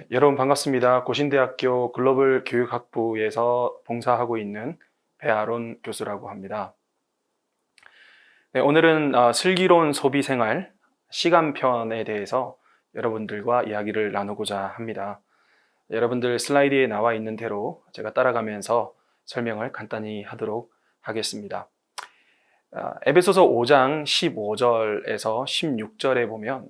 네, 여러분 반갑습니다. 고신대학교 글로벌 교육학부에서 봉사하고 있는 배아론 교수라고 합니다. 네, 오늘은 어, 슬기로운 소비 생활 시간편에 대해서 여러분들과 이야기를 나누고자 합니다. 여러분들 슬라이드에 나와 있는 대로 제가 따라가면서 설명을 간단히 하도록 하겠습니다. 아, 에베소서 5장 15절에서 16절에 보면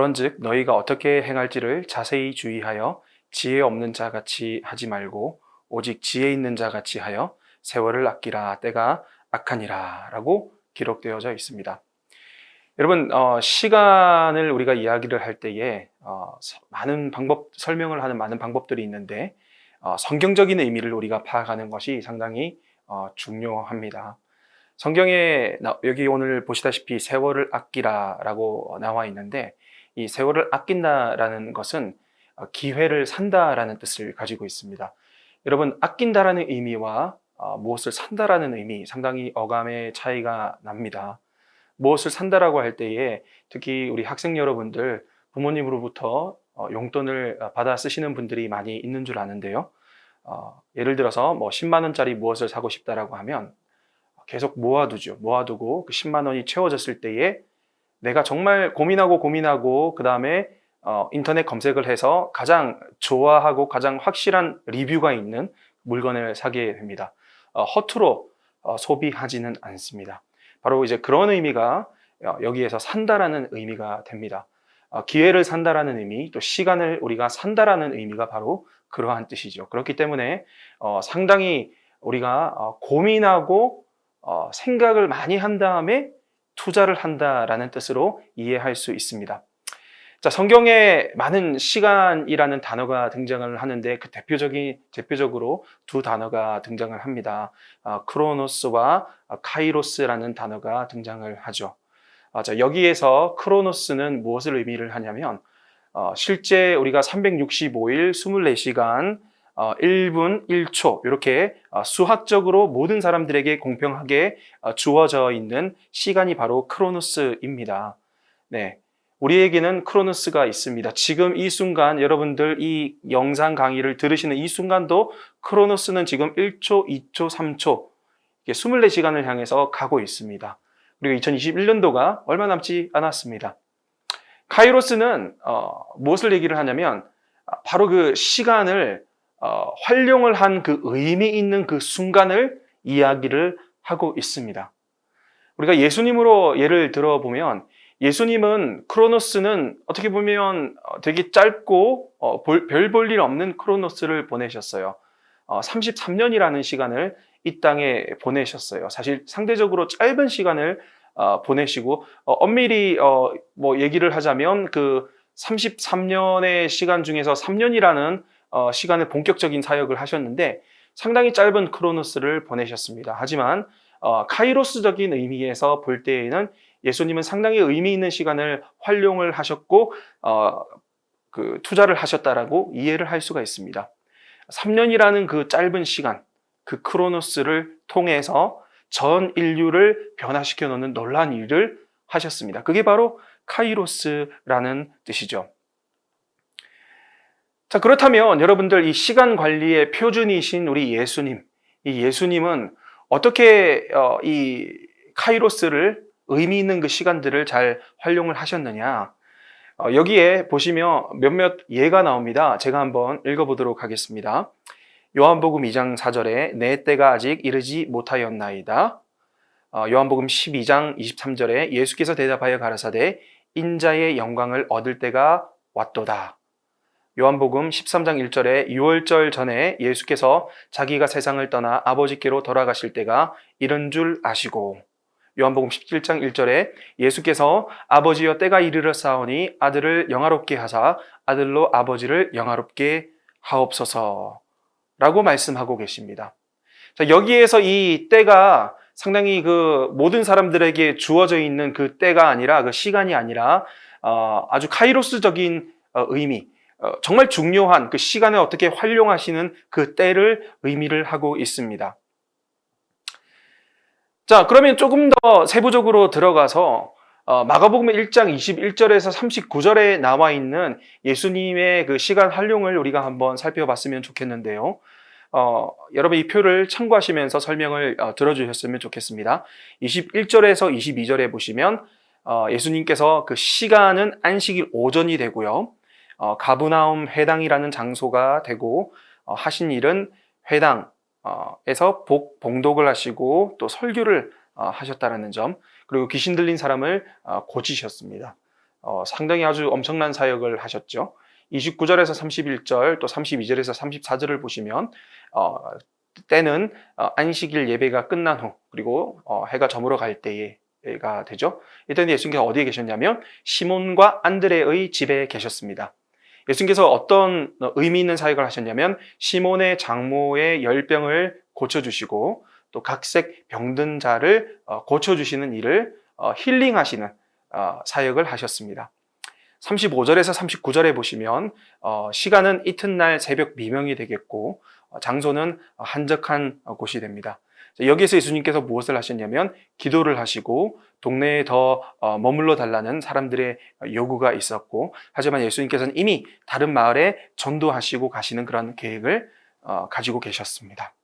그런즉 너희가 어떻게 행할지를 자세히 주의하여 지혜 없는 자 같이 하지 말고 오직 지혜 있는 자 같이 하여 세월을 아끼라 때가 악하니라라고 기록되어져 있습니다. 여러분 어, 시간을 우리가 이야기를 할 때에 어, 서- 많은 방법 설명을 하는 많은 방법들이 있는데 어, 성경적인 의미를 우리가 파악하는 것이 상당히 어, 중요합니다. 성경에 나- 여기 오늘 보시다시피 세월을 아끼라라고 나와 있는데 이 세월을 아낀다라는 것은 어, 기회를 산다라는 뜻을 가지고 있습니다. 여러분 아낀다라는 의미와 어, 무엇을 산다라는 의미 상당히 어감의 차이가 납니다. 무엇을 산다라고 할 때에 특히 우리 학생 여러분들 부모님으로부터 어, 용돈을 어, 받아 쓰시는 분들이 많이 있는 줄 아는데요. 어, 예를 들어서 뭐 10만 원짜리 무엇을 사고 싶다라고 하면 계속 모아두죠. 모아두고 그 10만 원이 채워졌을 때에 내가 정말 고민하고 고민하고 그 다음에 어, 인터넷 검색을 해서 가장 좋아하고 가장 확실한 리뷰가 있는 물건을 사게 됩니다. 어, 허투루 어, 소비하지는 않습니다. 바로 이제 그런 의미가 어, 여기에서 산다라는 의미가 됩니다. 어, 기회를 산다라는 의미, 또 시간을 우리가 산다라는 의미가 바로 그러한 뜻이죠. 그렇기 때문에 어, 상당히 우리가 어, 고민하고 어, 생각을 많이 한 다음에 투자를 한다라는 뜻으로 이해할 수 있습니다. 자, 성경에 많은 시간이라는 단어가 등장을 하는데 그 대표적인 대표적으로 두 단어가 등장을 합니다. 아, 크로노스와 아, 카이로스라는 단어가 등장을 하죠. 아, 자, 여기에서 크로노스는 무엇을 의미를 하냐면 어, 실제 우리가 365일 24시간 어, 1분 1초 이렇게 어, 수학적으로 모든 사람들에게 공평하게 어, 주어져 있는 시간이 바로 크로노스입니다. 네. 우리에게는 크로노스가 있습니다. 지금 이 순간 여러분들 이 영상 강의를 들으시는 이 순간도 크로노스는 지금 1초, 2초, 3초 이게 24시간을 향해서 가고 있습니다. 그리고 2021년도가 얼마 남지 않았습니다. 카이로스는 어, 무엇을 얘기를 하냐면 아, 바로 그 시간을 어, 활용을 한 그 의미 있는 그 순간을 이야기를 하고 있습니다. 우리가 예수님으로 예를 들어보면 예수님은 크로노스는 어떻게 보면 어, 되게 짧고 어, 별 볼 일 없는 크로노스를 보내셨어요. 어, 33년이라는 시간을 이 땅에 보내셨어요. 사실 상대적으로 짧은 시간을 어, 보내시고 어, 엄밀히 어, 뭐 얘기를 하자면 그 33년의 시간 중에서 3년이라는 어, 시간을 본격적인 사역을 하셨는데 상당히 짧은 크로노스를 보내셨습니다. 하지만 어, 카이로스적인 의미에서 볼 때에는 예수님은 상당히 의미 있는 시간을 활용을 하셨고 어, 그 투자를 하셨다라고 이해를 할 수가 있습니다. 3년이라는 그 짧은 시간, 그 크로노스를 통해서 전 인류를 변화시켜 놓는 놀라운 일을 하셨습니다. 그게 바로 카이로스라는 뜻이죠. 자, 그렇다면 여러분들 이 시간 관리의 표준이신 우리 예수님, 이 예수님은 어떻게 어, 이 카이로스를 의미 있는 그 시간들을 잘 활용을 하셨느냐? 어, 여기에 보시면 몇몇 예가 나옵니다. 제가 한번 읽어보도록 하겠습니다. 요한복음 2장 4절에 내 때가 아직 이르지 못하였나이다. 어, 요한복음 12장 23절에 예수께서 대답하여 가라사대 인자의 영광을 얻을 때가 왔도다. 요한복음 13장 1절에 6월절 전에 예수께서 자기가 세상을 떠나 아버지께로 돌아가실 때가 이른 줄 아시고 요한복음 17장 1절에 예수께서 아버지여 때가 이르렀사오니 아들을 영화롭게 하사 아들로 아버지를 영화롭게 하옵소서 라고 말씀하고 계십니다. 자, 여기에서 이 때가 상당히 그 모든 사람들에게 주어져 있는 그 때가 아니라 그 시간이 아니라 어, 아주 카이로스적인 어, 의미, 어, 정말 중요한 그 시간을 어떻게 활용하시는 그 때를 의미를 하고 있습니다. 자, 그러면 조금 더 세부적으로 들어가서 어, 마가복음 1장 21절에서 39절에 나와 있는 예수님의 그 시간 활용을 우리가 한번 살펴봤으면 좋겠는데요. 어, 여러분 이 표를 참고하시면서 설명을 어, 들어주셨으면 좋겠습니다. 21절에서 22절에 보시면 어, 예수님께서 그 시간은 안식일 오전이 되고요. 어, 가브나움 회당이라는 장소가 되고 어, 하신 일은 회당에서 복 봉독을 하시고 또 설교를 어, 하셨다라는 점 그리고 귀신 들린 사람을 어, 고치셨습니다. 어, 상당히 아주 엄청난 사역을 하셨죠. 29절에서 31절 또 32절에서 34절을 보시면 어, 때는 어, 안식일 예배가 끝난 후 그리고 어, 해가 저물어 갈 때가 되죠. 이때는 예수님께서 어디에 계셨냐면 시몬과 안드레의 집에 계셨습니다. 예수님께서 어떤 의미 있는 사역을 하셨냐면 시몬의 장모의 열병을 고쳐주시고 또 각색 병든 자를 어, 고쳐주시는 일을 어, 힐링하시는 어, 사역을 하셨습니다. 35절에서 39절에 보시면 어, 시간은 이튿날 새벽 미명이 되겠고 어, 장소는 한적한 어, 곳이 됩니다. 자, 여기에서 예수님께서 무엇을 하셨냐면 기도를 하시고 동네에 더 어, 머물러 달라는 사람들의 요구가 있었고 하지만 예수님께서는 이미 다른 마을에 전도하시고 가시는 그런 계획을 어, 가지고 계셨습니다.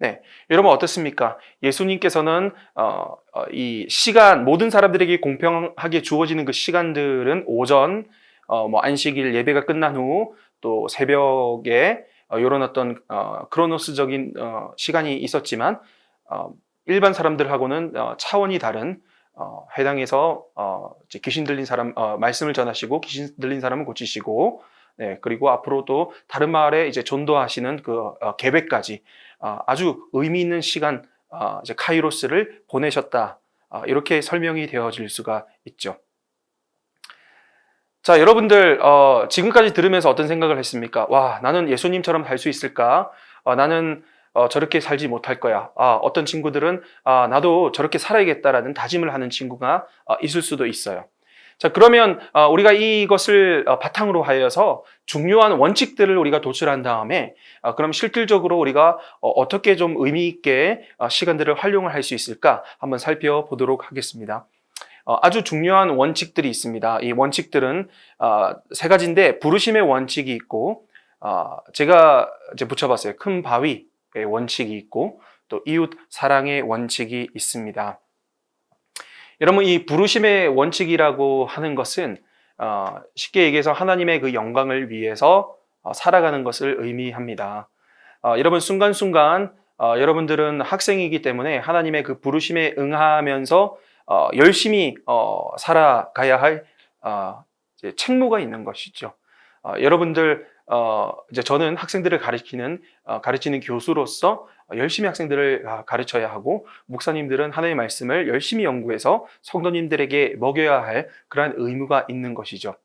네, 여러분 어떻습니까? 예수님께서는 어, 어, 이 시간 모든 사람들에게 공평하게 주어지는 그 시간들은 오전, 어, 뭐 안식일 예배가 끝난 후 또 새벽에 어, 이런 어떤 어, 크로노스적인 어, 시간이 있었지만 어, 일반 사람들하고는 어, 차원이 다른 어, 회당에서 어, 귀신 들린 사람 어, 말씀을 전하시고 귀신 들린 사람을 고치시고 네, 그리고 앞으로도 다른 마을에 이제 전도하시는 그 어, 계획까지 어, 아주 의미 있는 시간 어, 이제 카이로스를 보내셨다. 어, 이렇게 설명이 되어질 수가 있죠. 자, 여러분들 어, 지금까지 들으면서 어떤 생각을 했습니까? 와, 나는 예수님처럼 살 수 있을까? 어, 나는 어, 저렇게 살지 못할 거야. 아, 어떤 친구들은 아, 나도 저렇게 살아야겠다라는 다짐을 하는 친구가 어, 있을 수도 있어요. 자, 그러면 어, 우리가 이것을 어, 바탕으로 하여서 중요한 원칙들을 우리가 도출한 다음에 어, 그럼 실질적으로 우리가 어, 어떻게 좀 의미 있게 어, 시간들을 활용을 할 수 있을까 한번 살펴보도록 하겠습니다. 어, 아주 중요한 원칙들이 있습니다. 이 원칙들은 어, 세 가지인데 부르심의 원칙이 있고 어, 제가 이제 붙여봤어요. 큰 바위의 원칙이 있고 또 이웃 사랑의 원칙이 있습니다. 여러분 이 부르심의 원칙이라고 하는 것은 어, 쉽게 얘기해서 하나님의 그 영광을 위해서 어, 살아가는 것을 의미합니다. 어, 여러분 순간순간 어, 여러분들은 학생이기 때문에 하나님의 그 부르심에 응하면서 어, 열심히 어, 살아가야 할 어, 책무가 있는 것이죠. 어, 여러분들 어, 이제 저는 학생들을 가르치는 어, 가르치는 교수로서 열심히 학생들을 아, 가르쳐야 하고 목사님들은 하나님의 말씀을 열심히 연구해서 성도님들에게 먹여야 할 그러한 의무가 있는 것이죠.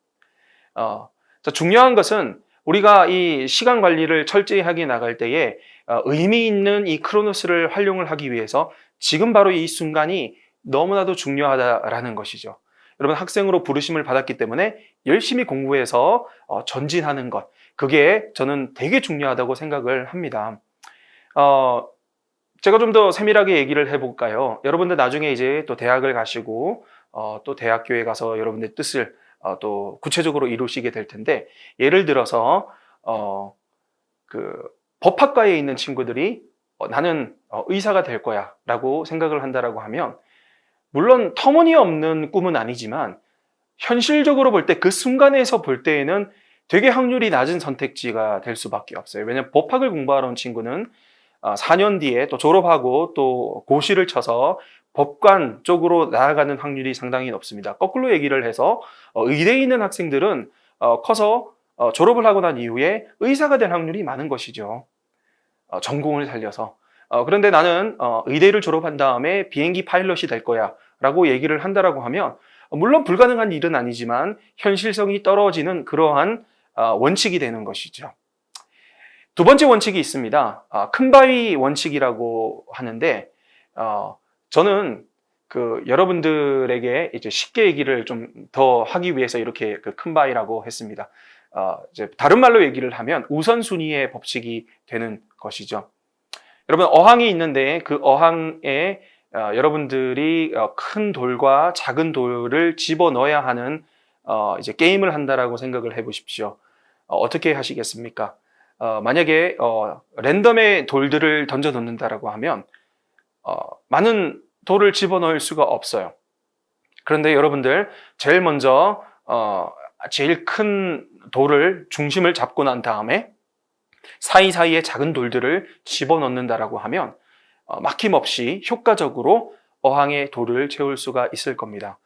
어, 자, 중요한 것은 우리가 이 시간 관리를 철저히 하게 나갈 때에 어, 의미 있는 이 크로노스를 활용을 하기 위해서 지금 바로 이 순간이 너무나도 중요하다라는 것이죠. 여러분 학생으로 부르심을 받았기 때문에 열심히 공부해서 어, 전진하는 것 그게 저는 되게 중요하다고 생각을 합니다. 어, 제가 좀 더 세밀하게 얘기를 해볼까요? 여러분들 나중에 이제 또 대학을 가시고 어, 또 대학교에 가서 여러분들 뜻을 어, 또 구체적으로 이루시게 될 텐데 예를 들어서 어, 그 법학과에 있는 친구들이 어, 나는 어, 의사가 될 거야라고 생각을 한다라고 하면 물론 터무니없는 꿈은 아니지만 현실적으로 볼 때 그 순간에서 볼 때에는 되게 확률이 낮은 선택지가 될 수밖에 없어요. 왜냐하면 법학을 공부하러 온 친구는 4년 뒤에 또 졸업하고 또 고시를 쳐서 법관 쪽으로 나아가는 확률이 상당히 높습니다. 거꾸로 얘기를 해서 어, 의대에 있는 학생들은 어, 커서 어, 졸업을 하고 난 이후에 의사가 될 확률이 많은 것이죠. 전공을 살려서. 그런데 나는 의대를 졸업한 다음에 비행기 파일럿이 될 거야 라고 얘기를 한다라고 하면 물론 불가능한 일은 아니지만 현실성이 떨어지는 그러한 원칙이 되는 것이죠. 두 번째 원칙이 있습니다. 아, 큰 바위 원칙이라고 하는데, 어, 저는 그 여러분들에게 이제 쉽게 얘기를 좀 더 하기 위해서 이렇게 그 큰 바위라고 했습니다. 어, 이제 다른 말로 얘기를 하면 우선순위의 법칙이 되는 것이죠. 여러분 어항이 있는데 그 어항에 어, 여러분들이 어, 큰 돌과 작은 돌을 집어 넣어야 하는 어, 이제 게임을 한다라고 생각을 해보십시오. 어, 어떻게 하시겠습니까? 어, 만약에 어, 랜덤의 돌들을 던져 놓는다라고 하면 어, 많은 돌을 집어 넣을 수가 없어요. 그런데 여러분들 제일 먼저 어, 제일 큰 돌을 중심을 잡고 난 다음에 사이사이에 작은 돌들을 집어 넣는다라고 하면 어, 막힘없이 효과적으로 어항의 돌을 채울 수가 있을 겁니다.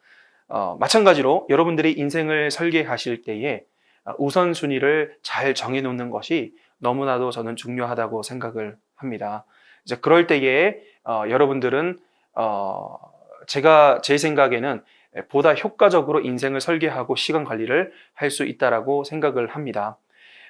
어, 마찬가지로 여러분들이 인생을 설계하실 때에 어, 우선순위를 잘 정해놓는 것이 너무나도 저는 중요하다고 생각을 합니다. 이제 그럴 때에 어, 여러분들은 어, 제가 제 생각에는 보다 효과적으로 인생을 설계하고 시간 관리를 할 수 있다라고 생각을 합니다.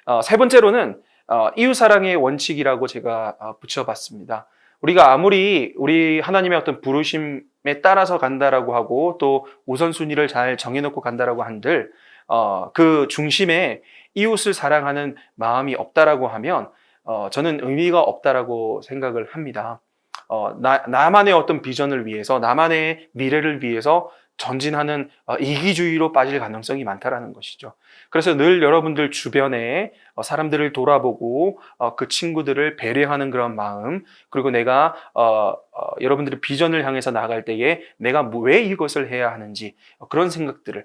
어, 세 번째로는 어, 이웃 사랑의 원칙이라고 제가 어, 붙여봤습니다. 우리가 아무리 우리 하나님의 어떤 부르심에 따라서 간다라고 하고 또 우선순위를 잘 정해놓고 간다라고 한들 어, 그 중심에 이웃을 사랑하는 마음이 없다라고 하면 어, 저는 의미가 없다라고 생각을 합니다. 어, 나, 나만의 어떤 비전을 위해서 나만의 미래를 위해서 전진하는 어, 이기주의로 빠질 가능성이 많다라는 것이죠. 그래서 늘 여러분들 주변에 어, 사람들을 돌아보고 어, 그 친구들을 배려하는 그런 마음 그리고 내가 여러분들의 비전을 향해서 나갈 때에 내가 뭐- 왜 이것을 해야 하는지 어, 그런 생각들을 어,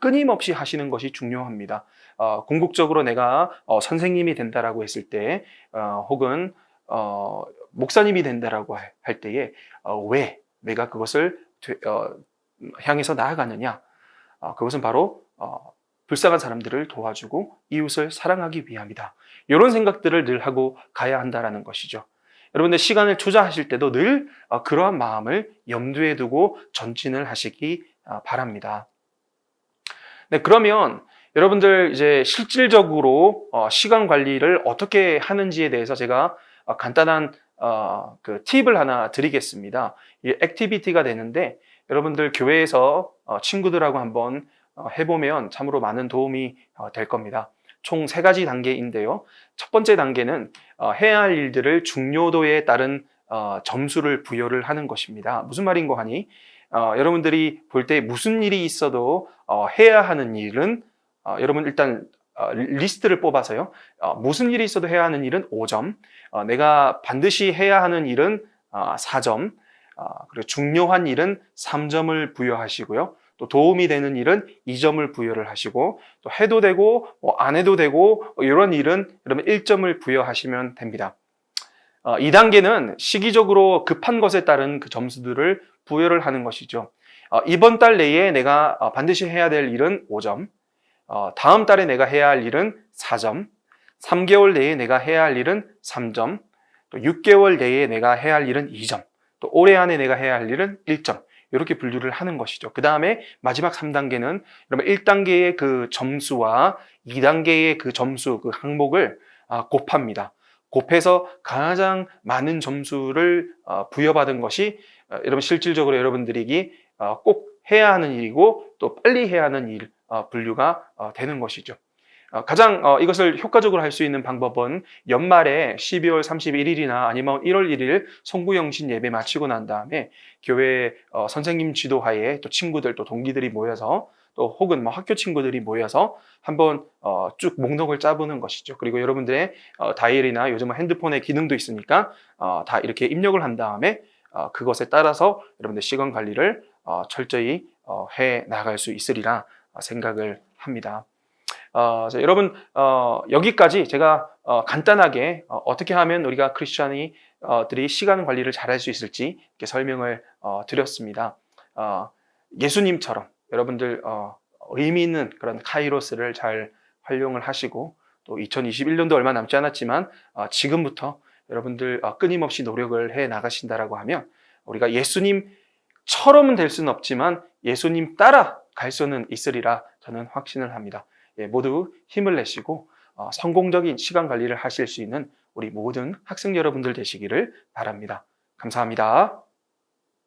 끊임없이 하시는 것이 중요합니다. 어, 궁극적으로 내가 어, 선생님이 된다라고 했을 때 어, 혹은 어, 목사님이 된다라고 할- 할 때에 어, 왜 내가 그것을 되- 어, 향해서 나아가느냐? 어, 그것은 바로 어, 불쌍한 사람들을 도와주고 이웃을 사랑하기 위함이다. 이런 생각들을 늘 하고 가야 한다라는 것이죠. 여러분들 시간을 투자하실 때도 늘 어, 그러한 마음을 염두에 두고 전진을 하시기 어, 바랍니다. 네, 그러면 여러분들 이제 실질적으로 어, 시간 관리를 어떻게 하는지에 대해서 제가 어, 간단한 어, 그 팁을 하나 드리겠습니다. 이 액티비티가 되는데 여러분들 교회에서 어, 친구들하고 한번 어, 해보면 참으로 많은 도움이 어, 될 겁니다. 총 세 가지 단계인데요. 첫 번째 단계는 어, 해야 할 일들을 중요도에 따른 어, 점수를 부여를 하는 것입니다. 무슨 말인고 하니 어, 여러분들이 볼 때 무슨 일이 있어도 어, 해야 하는 일은 어, 여러분 일단 어, 리스트를 뽑아서요. 어, 무슨 일이 있어도 해야 하는 일은 5점, 어, 내가 반드시 해야 하는 일은 어, 4점, 어, 그리고 중요한 일은 3점을 부여하시고요. 또 도움이 되는 일은 2점을 부여를 하시고 또 해도 되고 뭐 안 해도 되고 뭐 이런 일은 여러분 1점을 부여하시면 됩니다. 어, 2단계는 시기적으로 급한 것에 따른 그 점수들을 부여를 하는 것이죠. 어, 이번 달 내에 내가 어, 반드시 해야 될 일은 5점, 어, 다음 달에 내가 해야 할 일은 4점, 3개월 내에 내가 해야 할 일은 3점, 또 6개월 내에 내가 해야 할 일은 2점, 또 올해 안에 내가 해야 할 일은 1점. 이렇게 분류를 하는 것이죠. 그 다음에 마지막 3단계는 여러분 1단계의 그 점수와 2단계의 그 점수, 그 항목을 아, 곱합니다. 곱해서 가장 많은 점수를 어, 부여받은 것이 어, 여러분 실질적으로 여러분들이 어, 꼭 해야 하는 일이고 또 빨리 해야 하는 일 어, 분류가 어, 되는 것이죠. 어, 가장 어, 이것을 효과적으로 할 수 있는 방법은 연말에 12월 31일이나 아니면 1월 1일 송구영신 예배 마치고 난 다음에 교회 어, 선생님 지도하에 또 친구들 또 동기들이 모여서 또 혹은 뭐 학교 친구들이 모여서 한번 어, 쭉 목록을 짜보는 것이죠. 그리고 여러분들의 어, 다이어리나 요즘은 핸드폰에 기능도 있으니까 어, 다 이렇게 입력을 한 다음에 어, 그것에 따라서 여러분들 시간 관리를 어, 철저히 어, 해 나갈 수 있으리라 어, 생각을 합니다. 어, 자, 여러분 어, 여기까지 제가 어, 간단하게 어, 떻게 하면 우리가 크리스천이 들이 시간 관리를 잘할 수 있을지 이렇게 설명을 어, 드렸습니다. 어, 예수님처럼 여러분들 어, 의미 있는 그런 카이로스를 잘 활용을 하시고 또 2021년도 얼마 남지 않았지만 어, 지금부터 여러분들 어, 끊임없이 노력을 해 나가신다라고 하면 우리가 예수님처럼은 될 수는 없지만 예수님 따라 갈 수는 있으리라 저는 확신을 합니다. 예, 모두 힘을 내시고 어, 성공적인 시간 관리를 하실 수 있는 우리 모든 학생 여러분들 되시기를 바랍니다. 감사합니다.